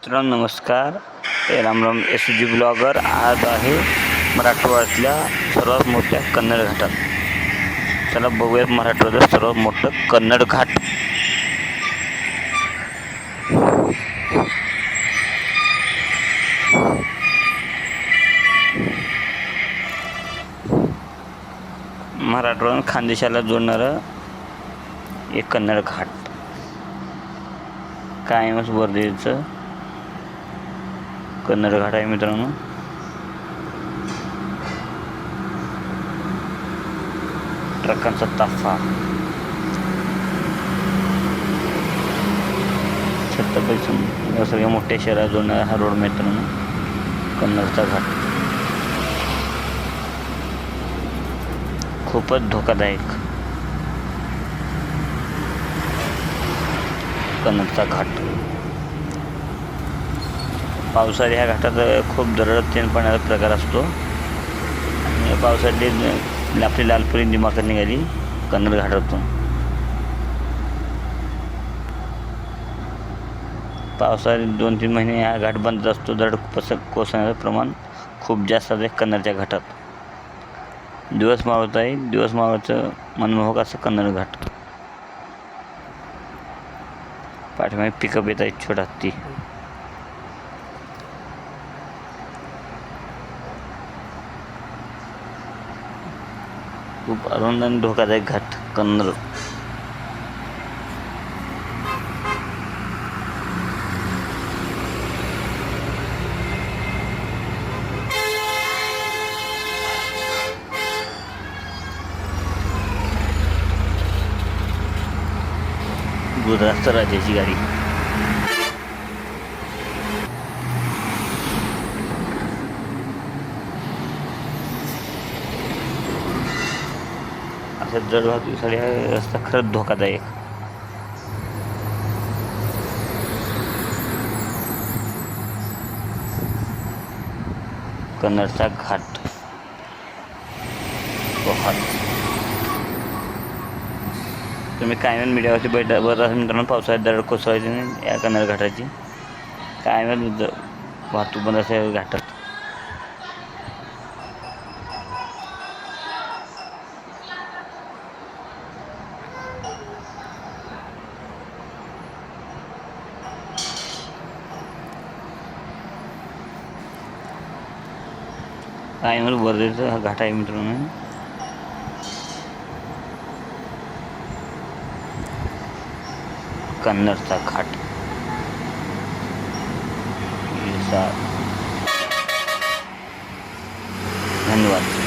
मित्रांनो नमस्कार. रामराम एस जी ब्लॉगर आज आहे मराठवाड्यातल्या सर्वात मोठ्या कन्नड घाटात. चला बघूया मराठवाड्यात सर्वात मोठं कन्नड घाट. मराठवाडा खानदेशाला जोडणारं एक कन्नड घाट. कायमच वर्धेचं कन्नड घाट आहे मित्रांनो. ट्रकांचा ताफा. छत्रपती या सगळ्या मोठ्या शहरात जोडणारा हा रोड मित्रांनो कन्नडचा घाट. खूपच धोकादायक. कन्नडचा घाट. पावसाळी ह्या घाटात खूप दरड पाण्याचा प्रकार असतो. आणि पावसाळी आपली लालपुरी दिमाखात निघाली कन्नड घाटातून पावसाळ्यात दोन तीन महिने हा घाट बंद असतो. दरड पस कोसळण्याचं प्रमाण खूप जास्त आहे कन्नडच्या घाटात. दिवस मावळत आहे. दिवस मावळचं मनमोहक असं कन्नड घाट. पाठीमागे पिकअप येत आहे छोटा ती. खूप अरुंद आणि धोकादायक घाट कन्नड. गुजरातच्या राज्याची गाडी. अशा जड वाहतुकीसाठी रस्ता खरंच धोकादायक. कन्नडचा घाट. तो तुम्ही कायम मीडियावरती बैठ बरं असाल मित्रांनो पावसाळ्यात दरड कोसळायची नाही या कन्नड घाटाची. कायम वाहतूक बंद असेल घाटात. कायम वर्धेचा हा घाट आहे मित्रांनो. कन्नडचा घाट. धन्यवाद.